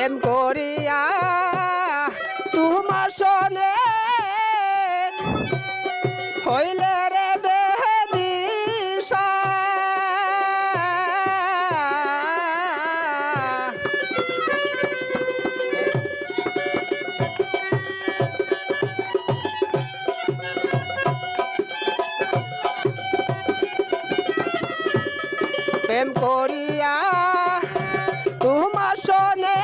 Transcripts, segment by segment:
প্রেম করিয়া তোমার সনে হইলে রে বেদিশা প্রেম করিয়া তোমার শোনে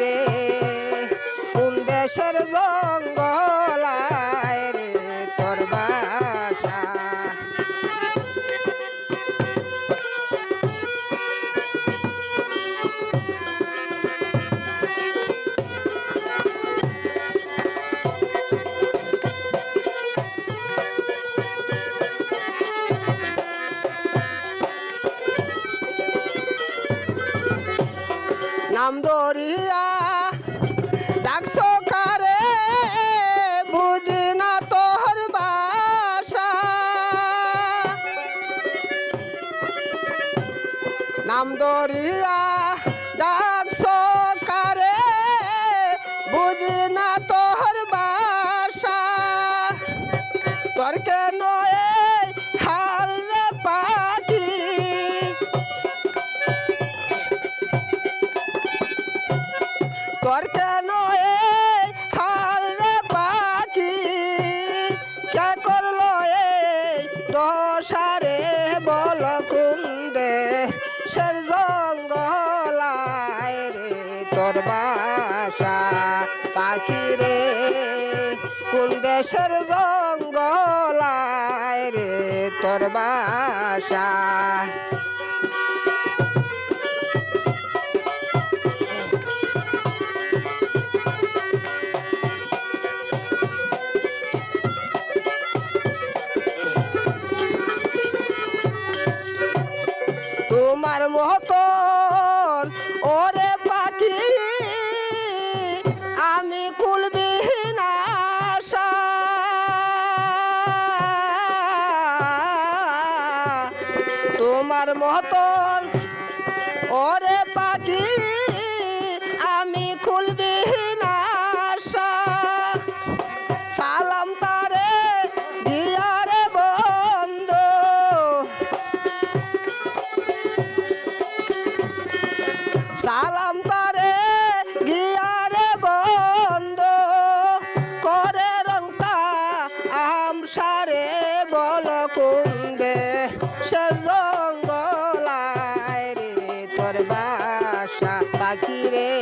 রে নাম দরিয়া ডাকছো কারে? বুঝি না তোর বাসা। নাম দরিয়া ডাকছো কারে? বুঝি না তোর বাসা। তোর কেন তোর কেন হাল রে পাখি? কে করল বল কুন্দে সের জঙ্গলায় রে তোর বাসা পাখি রে। কোন দেশের জঙ্গলায় রে তোর বাসা? তোমার মতন ওরে পাখি আমি আশা। তোমার মতন ওরে পাখি আমি খুলবিহীন সংসারে বল কুন্দে দেশের রে? তোর বাসা পাখি রে?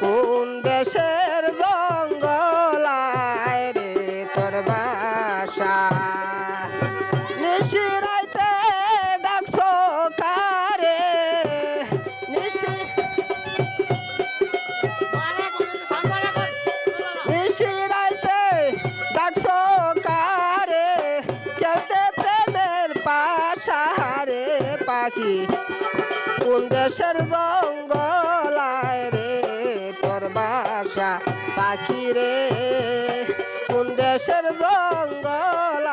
কুন্দে সে পাখি কোন দেশের জঙ্গলায় রে তোর বাসা পাখি রে? কোন দেশের জঙ্গলায়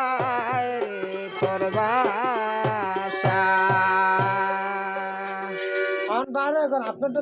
রে তোর বাসা? আপনার তো